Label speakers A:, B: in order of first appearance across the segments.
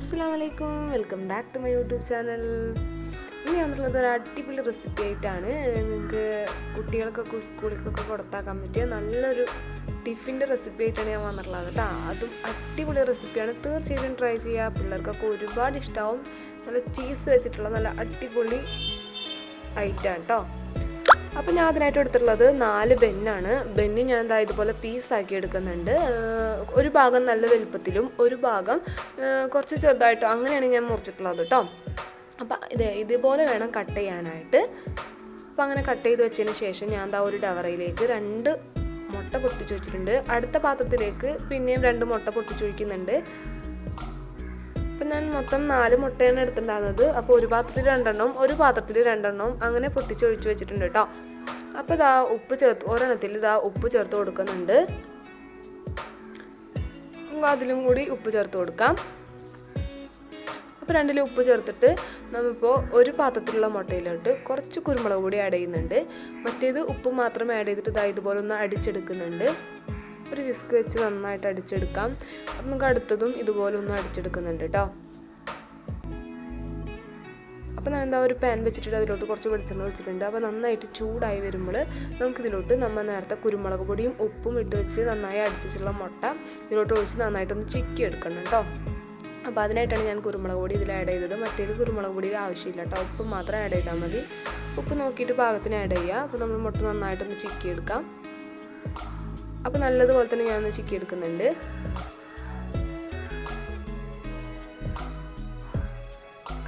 A: അസ്സാം വലൈക്കും welcome back to my YouTube channel. ഇനി വന്നിട്ടുള്ളത് ഒരു അടിപൊളി റെസിപ്പി ആയിട്ടാണ്. നിങ്ങൾക്ക് കുട്ടികൾക്കൊക്കെ സ്കൂളിലേക്കൊക്കെ കൊടുത്താക്കാൻ പറ്റിയ നല്ലൊരു ടിഫിന്റെ റെസിപ്പി ആയിട്ടാണ് ഞാൻ വന്നിട്ടുള്ളത് കേട്ടോ. അതും അടിപൊളി റെസിപ്പിയാണ്. തീർച്ചയായിട്ടും ട്രൈ ചെയ്യുക. പിള്ളേർക്കൊക്കെ ഒരുപാട് ഇഷ്ടമാവും നല്ല ചീസ് വെച്ചിട്ടുള്ള നല്ല അടിപൊളി ഐറ്റമാണ് കേട്ടോ. അപ്പോൾ ഞാൻ അതിനായിട്ട് എടുത്തിട്ടുള്ളത് നാല് ബെന്നാണ്. ബെന്ന് ഞാൻ എന്താ ഇതുപോലെ പീസാക്കി എടുക്കുന്നുണ്ട്. ഒരു ഭാഗം നല്ല വലുപ്പത്തിലും ഒരു ഭാഗം കുറച്ച് ചെറുതായിട്ടും. അങ്ങനെയാണ് ഞാൻ മുറിച്ചിട്ടുള്ളത് കേട്ടോ. അപ്പം ഇതേ ഇതുപോലെ വേണം കട്ട് ചെയ്യാനായിട്ട്. അപ്പം അങ്ങനെ കട്ട് ചെയ്ത് വെച്ചതിന് ശേഷം ഞാൻ എന്താ ഒരു ഡവറയിലേക്ക് രണ്ട് മുട്ട പൊട്ടിച്ച് വെച്ചിട്ടുണ്ട്. അടുത്ത പാത്രത്തിലേക്ക് പിന്നെയും രണ്ട് മുട്ട പൊട്ടിച്ച് ഒഴിക്കുന്നുണ്ട്. അപ്പം ഞാൻ മൊത്തം നാല് മുട്ടയാണ് എടുത്തിട്ടുണ്ടാകുന്നത്. അപ്പോൾ ഒരു പാത്രത്തിൽ രണ്ടെണ്ണം ഒരു പാത്രത്തിൽ രണ്ടെണ്ണം അങ്ങനെ പൊട്ടിച്ചൊഴിച്ച് വെച്ചിട്ടുണ്ട് കേട്ടോ. അപ്പോൾ ഇതാ ഉപ്പ് ചേർത്ത് ഒരെണ്ണത്തിൽ ഇതാ ഉപ്പ് ചേർത്ത് കൊടുക്കുന്നുണ്ട്. അതിലും കൂടി ഉപ്പ് ചേർത്ത് കൊടുക്കാം. അപ്പോൾ രണ്ടിലും ഉപ്പ് ചേർത്തിട്ട് നമ്മളിപ്പോൾ ഒരു പാത്രത്തിലുള്ള മുട്ടയിലോട്ട് കുറച്ച് കുരുമുളക് പൊടി ആഡ് ചെയ്യുന്നുണ്ട്. മറ്റേത് ഉപ്പ് മാത്രം ആഡ് ചെയ്തിട്ട് ഇതാ ഇതുപോലെ ഒന്ന് അടിച്ചെടുക്കുന്നുണ്ട്. ഒരു വിസ്ക് വെച്ച് നന്നായിട്ട് അടിച്ചെടുക്കാം. അപ്പം നമുക്ക് അടുത്തതും ഇതുപോലെ ഒന്ന് അടിച്ചെടുക്കുന്നുണ്ട് കേട്ടോ അപ്പോൾ ഞാൻ എന്താ ഒരു പാൻ വെച്ചിട്ട് അതിലോട്ട് കുറച്ച് വെളിച്ചെണ്ണ ഒഴിച്ചിട്ടുണ്ട്. അപ്പോൾ നന്നായിട്ട് ചൂടായി വരുമ്പോൾ നമുക്കിതിലോട്ട് നമ്മൾ നേരത്തെ കുരുമുളക് പൊടിയും ഉപ്പും ഇട്ട് വെച്ച് നന്നായി അടിച്ചിട്ടുള്ള മുട്ട ഇതിലോട്ട് ഒഴിച്ച് നന്നായിട്ടൊന്ന് ചിക്കി എടുക്കണം കേട്ടോ അപ്പോൾ അതിനായിട്ടാണ് ഞാൻ കുരുമുളക് പൊടി ഇതിൽ ആഡ് ചെയ്തത്. മറ്റേത് കുരുമുളക് പൊടിയുടെ ആവശ്യമില്ല കേട്ടോ ഉപ്പ് മാത്രം ആഡ് ചെയ്താൽ മതി. ഉപ്പ് നോക്കിയിട്ട് പാകത്തിന് ആഡ് ചെയ്യുക അപ്പോൾ നമ്മൾ മുട്ട നന്നായിട്ടൊന്ന് ചിക്കി എടുക്കാം അപ്പോൾ നല്ലതുപോലെ തന്നെ ഞാൻ ചിക്കി എടുക്കുന്നുണ്ട്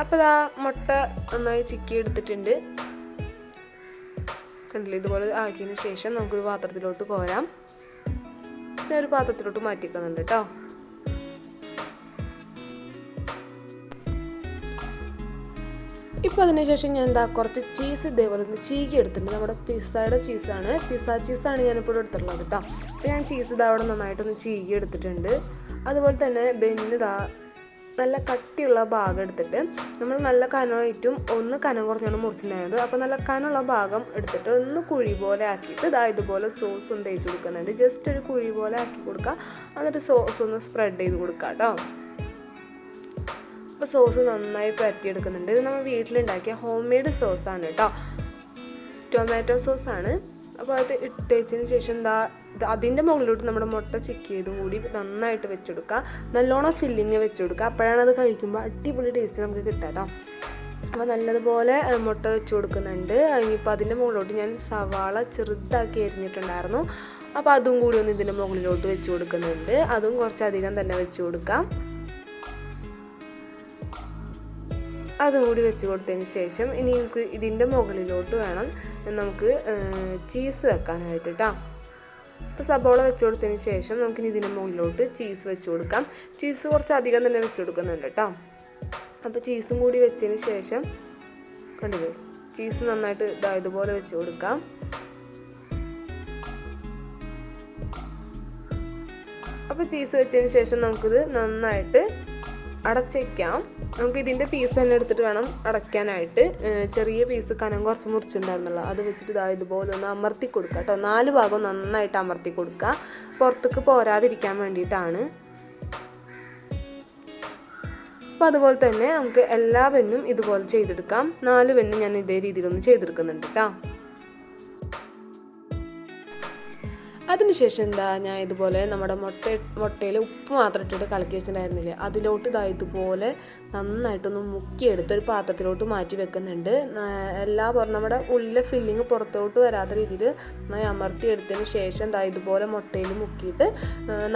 A: അപ്പോൾ ആ മുട്ട നന്നായി ചിക്കി എടുത്തിട്ടുണ്ട് കണ്ടില്ലേ ഇതുപോലെ ആക്കിയതിന് ശേഷം നമുക്ക് പാത്രത്തിലോട്ട് കോരാം. പിന്നെ ഒരു പാത്രത്തിലോട്ട് മാറ്റിക്കുന്നുണ്ട് കേട്ടോ. ഇപ്പോൾ അതിനുശേഷം ഞാൻ എന്താ കുറച്ച് ചീസ് ഇതേപോലെ ഒന്ന് ചീകി എടുത്തിട്ടുണ്ട്. നമ്മുടെ പിസ്സയുടെ ചീസാണ് പിസ്സ ചീസാണ് ഞാനിപ്പോൾ എടുത്തിട്ടുള്ളത് കേട്ടോ അപ്പോൾ ഞാൻ ചീസ് ഇതാ അവിടെ നന്നായിട്ടൊന്ന് ചീകി എടുത്തിട്ടുണ്ട്. അതുപോലെ തന്നെ ബെന്നിന് ഇതാ നല്ല കട്ടിയുള്ള ഭാഗം എടുത്തിട്ട് നമ്മൾ നല്ല കനമായിട്ടും ഒന്ന് കനം കുറച്ചാണ് മുറിച്ചിട്ടുണ്ടായത്. അപ്പോൾ നല്ല കനമുള്ള ഭാഗം എടുത്തിട്ട് ഒന്ന് കുഴി പോലെ ആക്കിയിട്ട് ഇതാ ഇതുപോലെ സോസ് ഒന്ന് തേച്ച് കൊടുക്കുന്നുണ്ട്. ജസ്റ്റ് ഒരു കുഴി പോലെ ആക്കി കൊടുക്കുക എന്നിട്ട് സോസ് ഒന്ന് സ്പ്രെഡ് ചെയ്ത് കൊടുക്കുക കേട്ടോ അപ്പോൾ സോസ് നന്നായി പരത്തിയെടുക്കുന്നുണ്ട്. ഇത് നമ്മൾ വീട്ടിലുണ്ടാക്കിയ ഹോം മെയ്ഡ് സോസാണ് കേട്ടോ. ടൊമാറ്റോ സോസാണ് അപ്പോൾ അത് ഇട്ടേച്ചതിന് ശേഷം എന്താ അതിന്റെ മുകളിലോട്ട് നമ്മുടെ മുട്ട ചിക്കിയതും കൂടി നന്നായിട്ട് വെച്ചെടുക്കുക. നല്ലോണം ഫില്ലിങ് വെച്ചെടുക്കുക. അപ്പോഴാണ് അത് കഴിക്കുമ്പോൾ അടിപൊളി ടേസ്റ്റ് നമുക്ക് കിട്ടുക കേട്ടോ. അപ്പോൾ നല്ലതുപോലെ മുട്ട വെച്ച് കൊടുക്കുന്നുണ്ട് ഇനിയിപ്പോൾ അതിന്റെ മുകളിലോട്ട് ഞാൻ സവാള ചെറുതാക്കി എരിഞ്ഞിട്ടുണ്ടായിരുന്നു അപ്പോൾ അതും കൂടി ഒന്ന് ഇതിന്റെ മുകളിലോട്ട് വെച്ച് കൊടുക്കുന്നുണ്ട് അതും കുറച്ചധികം തന്നെ വെച്ച് കൊടുക്കാം അതും കൂടി വെച്ച് കൊടുത്തതിന് ശേഷം ഇനി നമുക്ക് ഇതിന്റെ മുകളിലോട്ട് വേണം നമുക്ക് ചീസ് വെക്കാനായിട്ട് കേട്ടോ അപ്പോൾ സബോള വെച്ച് കൊടുത്തതിന് ശേഷം നമുക്കിനി ഇതിന്റെ മുകളിലോട്ട് ചീസ് വെച്ച് കൊടുക്കാം. ചീസ് കുറച്ച് അധികം തന്നെ വെച്ച് കൊടുക്കുന്നുണ്ട് കേട്ടോ അപ്പോൾ ചീസും കൂടി വെച്ചതിന് ശേഷം കണ്ടില്ലേ ചീസ് നന്നായിട്ട് ഇതാ ഇതുപോലെ വെച്ച് കൊടുക്കാം. അപ്പോൾ ചീസ് വെച്ചതിന് ശേഷം നമുക്കിത് നന്നായിട്ട് അടച്ചേക്കാം നമുക്ക് ഇതിന്റെ പീസ് തന്നെ എടുത്തിട്ട് വേണം അടയ്ക്കാനായിട്ട്. ചെറിയ പീസ് കനം കുറച്ച് മുറിച്ചിട്ടുണ്ടായിരുന്നല്ലോ. അത് വെച്ചിട്ട് ഇതാ ഇതുപോലെ ഒന്ന് അമർത്തി കൊടുക്കുക കേട്ടോ. നാല് ഭാഗം നന്നായിട്ട് അമർത്തി കൊടുക്കുക. പുറത്തേക്ക് പോരാതിരിക്കാൻ വേണ്ടിയിട്ടാണ്. അപ്പോൾ അതുപോലെ തന്നെ നമുക്ക് എല്ലാ പെന്നും ഇതുപോലെ ചെയ്തെടുക്കാം. നാല് പെന്നും ഞാൻ ഇതേ രീതിയിലൊന്ന് ചെയ്തെടുക്കുന്നുണ്ട് കേട്ടോ. അതിനുശേഷം എന്താ ഞാൻ ഇതുപോലെ നമ്മുടെ മുട്ട മുട്ടയിൽ ഉപ്പ് മാത്രം ഇട്ടിട്ട് കലക്കി വെച്ചിട്ടുണ്ടായിരുന്നില്ലേ? അതിലോട്ട് ഇതാ ഇതുപോലെ നന്നായിട്ടൊന്ന് മുക്കിയെടുത്ത് ഒരു പാത്രത്തിലോട്ട് മാറ്റി വെക്കുന്നുണ്ട്. എല്ലാ നമ്മുടെ ഉള്ളിലെ ഫില്ലിങ് പുറത്തോട്ട് വരാത്ത രീതിയിൽ നന്നായി അമർത്തി എടുത്തതിന് ശേഷം എന്താ ഇതുപോലെ മുട്ടയിൽ മുക്കിയിട്ട്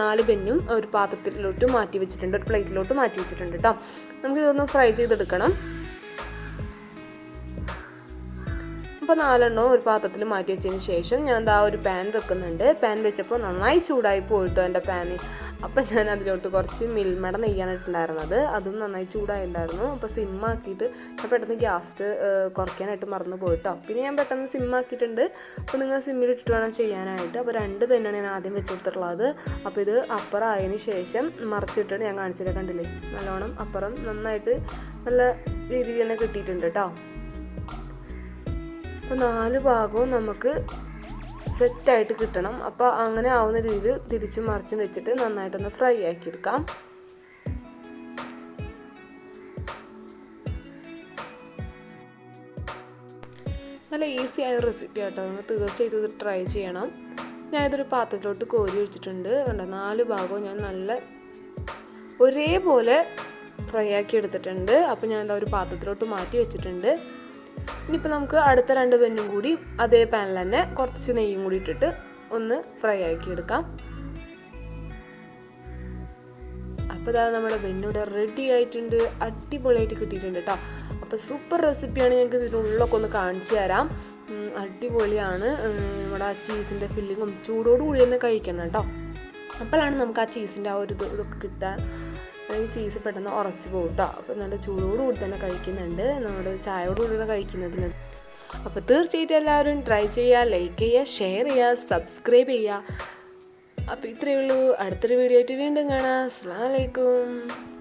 A: നാല് പെന്നും ഒരു പാത്രത്തിലോട്ട് മാറ്റി വെച്ചിട്ടുണ്ട്. ഒരു പ്ലേറ്റിലോട്ട് മാറ്റി വെച്ചിട്ടുണ്ട് കേട്ടോ നമുക്കിതൊന്ന് ഫ്രൈ ചെയ്തെടുക്കണം. അപ്പോൾ നാലെണ്ണവും ഒരു പാത്രത്തിൽ മാറ്റി വെച്ചതിന് ശേഷം ഞാൻ എന്താ ഒരു പാൻ വെക്കുന്നുണ്ട്. പാൻ വെച്ചപ്പോൾ നന്നായി ചൂടായി പോയിട്ടോ എന്റെ പാന് അപ്പം ഞാൻ അതിലോട്ട് കുറച്ച് മിൽമട നെയ്യാനായിട്ടുണ്ടായിരുന്നത് അതും നന്നായി ചൂടായിട്ടുണ്ടായിരുന്നു അപ്പോൾ സിമ്മാക്കിയിട്ട് ഞാൻ പെട്ടെന്ന് ഗ്യാസ് കുറയ്ക്കാനായിട്ട് മറന്നു പോയിട്ടോ. പിന്നെ ഞാൻ പെട്ടെന്ന് സിമ്മാക്കിയിട്ടുണ്ട് അപ്പോൾ നിങ്ങൾ സിമ്മിലിട്ടിട്ട് വേണം ചെയ്യാനായിട്ട്. അപ്പോൾ രണ്ട് പെണ്ണാണ് ഞാൻ ആദ്യം വെച്ച് കൊടുത്തിട്ടുള്ളത്. അപ്പോൾ ഇത് അപ്പുറം ആയതിന് ശേഷം മറിച്ചിട്ടിട്ട് ഞാൻ കാണിച്ചിട്ട് കണ്ടില്ലേ? നല്ലോണം അപ്പുറം നന്നായിട്ട് നല്ല രീതിയിൽ തന്നെ കിട്ടിയിട്ടുണ്ട് കേട്ടോ അപ്പോൾ നാല് ഭാഗവും നമുക്ക് സെറ്റായിട്ട് കിട്ടണം. അപ്പോൾ അങ്ങനെ ആവുന്ന രീതിയിൽ തിരിച്ചും മറിച്ചും വെച്ചിട്ട് നന്നായിട്ടൊന്ന് ഫ്രൈ ആക്കി എടുക്കാം. നല്ല ഈസി ആയ റെസിപ്പി ആട്ടോ. നിങ്ങൾ തീർച്ചയായിട്ടും ഇത് ട്രൈ ചെയ്യണം. ഞാൻ ഇതൊരു പാത്രത്തിലോട്ട് കോരി വെച്ചിട്ടുണ്ട്. കണ്ടോ നാല് ഭാഗവും ഞാൻ നല്ല ഒരേപോലെ ഫ്രൈ ആക്കി എടുത്തിട്ടുണ്ട്. അപ്പോൾ ഞാൻ എന്താ ഒരു പാത്രത്തിലോട്ട് മാറ്റി വെച്ചിട്ടുണ്ട്. ഇനിയിപ്പോൾ നമുക്ക് അടുത്ത രണ്ട് പെന്നും കൂടി അതേ പാനിൽ തന്നെ കുറച്ച് നെയ്യും കൂടി ഇട്ടിട്ട് ഒന്ന് ഫ്രൈ ആക്കി എടുക്കാം. അപ്പോൾ ഇതാ നമ്മുടെ ബെന്നിവിടെ റെഡി ആയിട്ടുണ്ട്. അടിപൊളിയായിട്ട് കിട്ടിയിട്ടുണ്ട് കേട്ടോ അപ്പോൾ സൂപ്പർ റെസിപ്പിയാണ് ഞങ്ങൾക്ക് ഇതിനുള്ളിലൊക്കെ ഒന്ന് കാണിച്ചു തരാം. അടിപൊളിയാണ്. നമ്മുടെ ആ ചീസിന്റെ ഫില്ലിങ്ങും ചൂടോടുകൂടി തന്നെ കഴിക്കണം കേട്ടോ അപ്പോഴാണ് നമുക്ക് ആ ചീസിന്റെ ആ ഒരു ഇത് ഇതൊക്കെ കിട്ടാൻ ഈ ചീസ് പെട്ടെന്ന് ഉറച്ചു പോകും കേട്ടോ അപ്പോൾ നല്ല ചൂടോട് കൂടി തന്നെ കഴിക്കുന്നുണ്ട്. നമ്മുടെ ചായയോടുകൂടി തന്നെ കഴിക്കുന്നതിന് അപ്പോൾ തീർച്ചയായിട്ടും എല്ലാവരും ട്രൈ ചെയ്യുക ലൈക്ക് ചെയ്യുക ഷെയർ ചെയ്യുക സബ്സ്ക്രൈബ് ചെയ്യുക. അപ്പോൾ ഇത്രയേ ഉള്ളൂ. അടുത്തൊരു വീഡിയോ ആയിട്ട് വീണ്ടും കാണാം. അസ്സാം വലൈക്കും